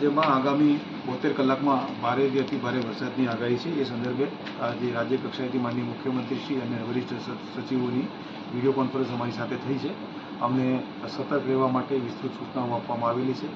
જેમાં આગામી બોતેર કલાકમાં ભારેથી અતિ ભારે વરસાદની આગાહી છે. એ સંદર્ભે આજે રાજ્ય કક્ષાએથી માનનીય મુખ્યમંત્રીશ્રી અને વરિષ્ઠ સચિવોની વીડિયો કોન્ફરન્સ અમારી સાથે થઈ છે. અમને સતર્ક રહેવા માટે વિસ્તૃત સૂચનાઓ આપવામાં આવેલી છે.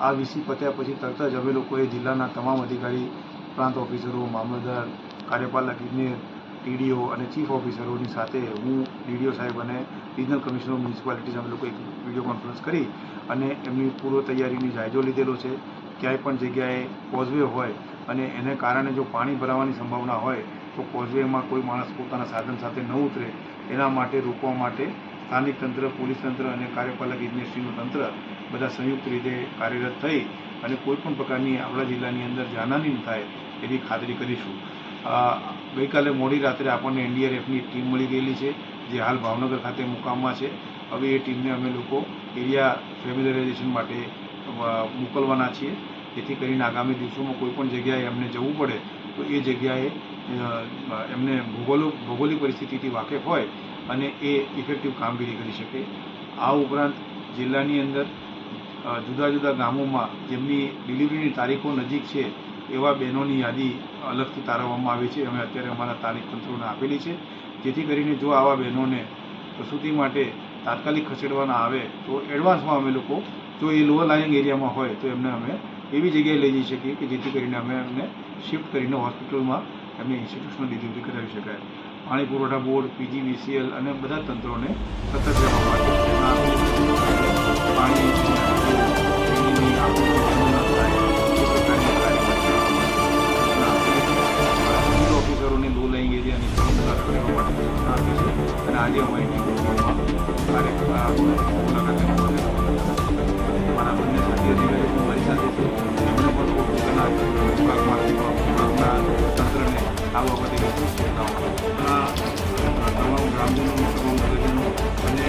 આ વીસી પત્યા પછી તરત જ અમે લોકોએ જિલ્લાના તમામ અધિકારી, પ્રાંત ઓફિસરો, મામલતદાર, કાર્યપાલક, ઇજનેર, ટીડીઓ અને ચીફ ઓફિસરોની સાથે હું, ડીડીઓ સાહેબ અને રિજનલ કમિશનર ઓફ મ્યુનિસિપાલિટીઝ અમે લોકો એક વીડિયો કોન્ફરન્સ કરી અને એમની પૂર્વ તૈયારીની જાયજો લીધેલો છે. ક્યાંય પણ જગ્યાએ કોઝવે હોય અને એને કારણે જો પાણી ભરાવાની સંભાવના હોય, તો કોઝવેમાં કોઈ માણસ પોતાના સાધન સાથે ન ઉતરે. એના માટે રોકવા માટે સ્થાનિક તંત્ર, પોલીસ તંત્ર અને કાર્યપાલક ઇજનેરશ્રીનું તંત્ર બધા સંયુક્ત રીતે કાર્યરત થઈ અને કોઈપણ પ્રકારની આપણા જિલ્લાની અંદર જાનહાની ન થાય એની ખાતરી કરીશું. ગઈકાલે મોડી રાત્રે આપણને એનડીઆરએફની ટીમ મળી ગયેલી છે, જે હાલ ભાવનગર ખાતે મુકામમાં છે. હવે એ ટીમને અમે લોકો એરિયા ફેમિલરાઇઝેશન માટે મોકલવાના છીએ. જેથી કરીને આગામી દિવસોમાં કોઈ પણ જગ્યાએ એમને જવું પડે, તો એ જગ્યાએ એમને ભૂગોલો ભૌગોલિક પરિસ્થિતિથી વાકેફ હોય અને એ ઇફેક્ટિવ કામગીરી કરી શકે. આ ઉપરાંત જિલ્લાની અંદર જુદા જુદા ગામોમાં જેમની ડિલિવરીની તારીખો નજીક છે, એવા બહેનોની યાદી અલગથી તારવવામાં આવી છે. અમે અત્યારે અમારા સ્થાનિક તંત્રોને આપેલી છે. જેથી કરીને જો આવા બહેનોને પ્રસૂતિ માટે તાત્કાલિક ખસેડવાના આવે તો એડવાન્સમાં અમે લોકો, જો એ લોઅર લાઇંગ એરિયામાં હોય તો એમને અમે એવી જગ્યાએ લઈ જઈ શકીએ કે જેથી કરીને અમે એમને શિફ્ટ કરીને હોસ્પિટલમાં એમની ઇન્સ્ટિટ્યુશનલ ડિલિવરી કરાવી શકાય. પાણી પુરવઠા બોર્ડ પીજીવીસીએલ અને બધા તંત્રોને સતત રહેવા માટે પાણી ઓફિસરોની લો લાઇંગ એરિયાની અને આજે અમારી ટીમ આ બાબતે તમામ ગ્રામજનો તમામ નગરજનો અને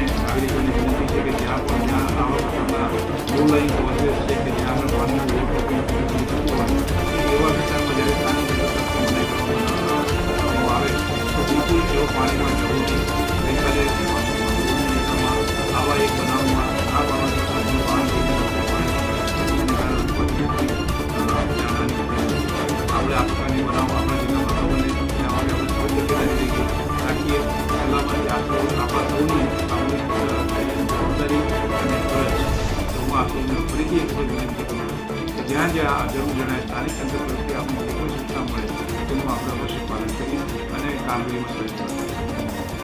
રાખીએ સલામતી આપણો આપણા સૌની આપણી જવાબદારી અને ફરજ તો હું આપ સૌને ફરીથી એક વિનંતી કરું કે જ્યાં જ્યાં આ જરૂર જણાય સ્થાનિક તંત્ર તરફથી આપણને કોઈ સૂચના મળે તેનું આપણે અવશ્ય પાલન કરીએ અને કામગીરીમાં સહયોગ